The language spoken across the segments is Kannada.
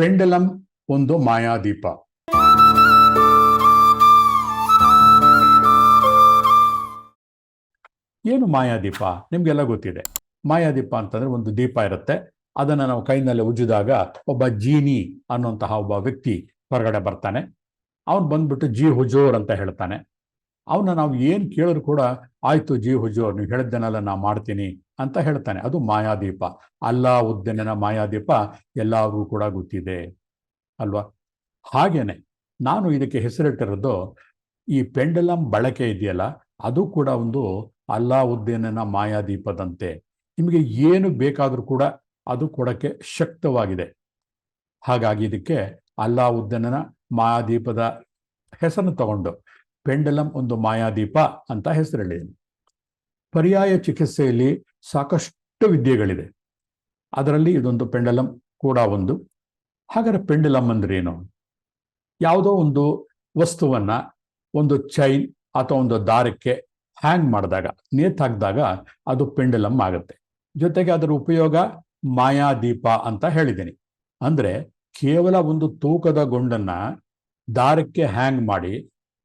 ಪೆಂಡಲಂ ಒಂದು ಮಾಯಾದೀಪ. ಏನು ಮಾಯಾದೀಪ? ನಿಮ್ಗೆಲ್ಲ ಗೊತ್ತಿದೆ. ಮಾಯಾದೀಪ ಅಂತಂದ್ರೆ ಒಂದು ದೀಪ ಇರುತ್ತೆ. ಅದನ್ನ ನಾವು ಕೈನಲ್ಲಿ ಉಜ್ಜಿದಾಗ ಒಬ್ಬ ಜೀನಿ ಅನ್ನುವಂತಹ ಒಬ್ಬ ವ್ಯಕ್ತಿ ಹೊರಗಡೆ ಬರ್ತಾನೆ. ಅವನು ಬಂದ್ಬಿಟ್ಟು ಜಿ ಹುಜೋರ್ ಅಂತ ಹೇಳ್ತಾನೆ. ಅವನ್ನ ನಾವು ಏನು ಕೇಳಿದ್ರು ಕೂಡ, ಆಯ್ತು ಜಿ ಹುಜೋರ್, ನೀವು ಹೇಳಿದ್ದನ್ನೆಲ್ಲ ನಾ ಮಾಡ್ತೀನಿ. ಅಂತ ಹೇಳ್ತಾನೆ. ಅದು ಮಾಯಾದೀಪ. ಅಲ್ಲಾ ಉದ್ದನನ ಮಾಯಾದೀಪ ಎಲ್ಲರಿಗೂ ಕೂಡ ಗೊತ್ತಿದೆ. ಅಲ್ವಾ? ಹಾಗೇನೆ ನಾನು ಇದಕ್ಕೆ ಹೆಸರಿಟ್ಟಿರೋದು ಈ ಪೆಂಡಲಂ ಬಳಕೆ ಇದೆಯಲ್ಲ, ಅದು ಕೂಡ ಒಂದು ಅಲ್ಲಾವುದ್ದೀನನ ಮಾಯಾದೀಪದಂತೆ. ನಿಮಗೆ ಏನು ಬೇಕಾದರೂ ಕೂಡ ಅದು ಕೊಡಕ್ಕೆ ಶಕ್ತವಾಗಿದೆ. ಹಾಗಾಗಿ ಇದಕ್ಕೆ ಅಲ್ಲಾವುದ್ದೀನನ ಮಾಯಾದೀಪದ ಹೆಸರನ್ನು ತಗೊಂಡು ಪೆಂಡಲಂ ಒಂದು ಮಾಯಾದೀಪ ಅಂತ ಹೆಸರಿಳಿದ್ದೀನಿ ಪರ್ಯಾಯ ಚಿಕಿತ್ಸೆಯಲ್ಲಿ ಸಾಕಷ್ಟು ವಿದ್ಯೆಗಳಿದೆ. ಅದರಲ್ಲಿ ಇದೊಂದು ಪೆಂಡಲಂ ಕೂಡ ಒಂದು. ಹಾಗಾದ್ರೆ ಪೆಂಡಲಂ ಅಂದ್ರೆ ಏನು ಯಾವುದೋ ಒಂದು ವಸ್ತುವನ್ನ ಒಂದು ಚೈನ್ ಅಥವಾ ಒಂದು ದಾರಕ್ಕೆ ಹ್ಯಾಂಗ್ ಮಾಡಿದಾಗ ನೇತಾಕಿದಾಗ ಅದು ಪೆಂಡಲಂ ಆಗುತ್ತೆ. ಜೊತೆಗೆ ಅದರ ಉಪಯೋಗ ಮಾಯಾದೀಪ ಅಂತ ಹೇಳಿದ್ದೀನಿ. ಅಂದ್ರೆ ಕೇವಲ ಒಂದು ತೂಕದ ಗುಂಡನ್ನು ದಾರಕ್ಕೆ ಹ್ಯಾಂಗ್ ಮಾಡಿ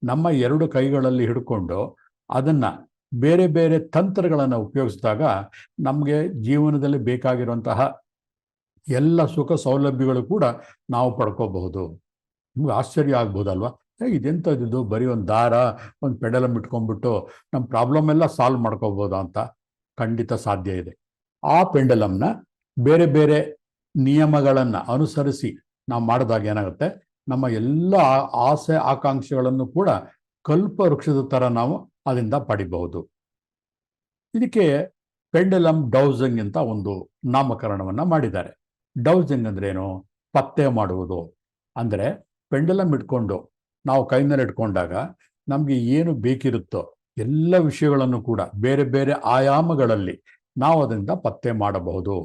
ನಮ್ಮ ಎರಡು ಕೈಗಳಲ್ಲಿ ಹಿಡ್ಕೊಂಡು ಅದನ್ನ ಬೇರೆ ಬೇರೆ ತಂತ್ರಗಳನ್ನು ಉಪಯೋಗಿಸಿದಾಗ ನಮಗೆ ಜೀವನದಲ್ಲಿ ಬೇಕಾಗಿರುವಂತಹ ಎಲ್ಲ ಸುಖ ಸೌಲಭ್ಯಗಳು ಕೂಡ ನಾವು ಪಡ್ಕೋಬಹುದು. ನಿಮ್ಗೆ ಆಶ್ಚರ್ಯ ಆಗ್ಬೋದಲ್ವಾ? ಇದೆಂಥದ್ದು ಬರೀ ಒಂದು ದಾರ, ಒಂದು ಪೆಡಲಮ್ ಇಟ್ಕೊಂಡ್ಬಿಟ್ಟು ನಮ್ಮ ಪ್ರಾಬ್ಲಮ್ ಎಲ್ಲ ಸಾಲ್ವ್ ಮಾಡ್ಕೋಬೋದಾ ಅಂತ ಖಂಡಿತ ಸಾಧ್ಯ ಇದೆ. ಆ ಪೆಂಡಲಮ್ನ ಬೇರೆ ಬೇರೆ ನಿಯಮಗಳನ್ನು ಅನುಸರಿಸಿ ನಾವು ಮಾಡಿದಾಗ ಏನಾಗುತ್ತೆ? ನಮ್ಮ ಎಲ್ಲ ಆಸೆ, ಆಕಾಂಕ್ಷೆಗಳನ್ನು ಕೂಡ ಕಲ್ಪ ವೃಕ್ಷದ ಥರ ನಾವು ಅದರಿಂದ ಪಡಿಬಹುದು. ಇದಕ್ಕೆ ಪೆಂಡಲಮ್ ಡೌಸಿಂಗ್ ಅಂತ ಒಂದು ನಾಮಕರಣವನ್ನ ಮಾಡಿದ್ದಾರೆ. ಡೌಸಿಂಗ್ ಅಂದ್ರೇನು? ಪತ್ತೆ ಮಾಡುವುದು. ಅಂದರೆ ಪೆಂಡಲಮ್ ಇಟ್ಕೊಂಡು ನಾವು ಕೈನಲ್ಲಿ ಇಟ್ಕೊಂಡಾಗ ನಮಗೆ ಏನು ಬೇಕಿರುತ್ತೋ ಎಲ್ಲ ವಿಷಯಗಳನ್ನು ಕೂಡ ಬೇರೆ ಬೇರೆ ಆಯಾಮಗಳಲ್ಲಿ ನಾವು ಅದರಿಂದ ಪತ್ತೆ ಮಾಡಬಹುದು.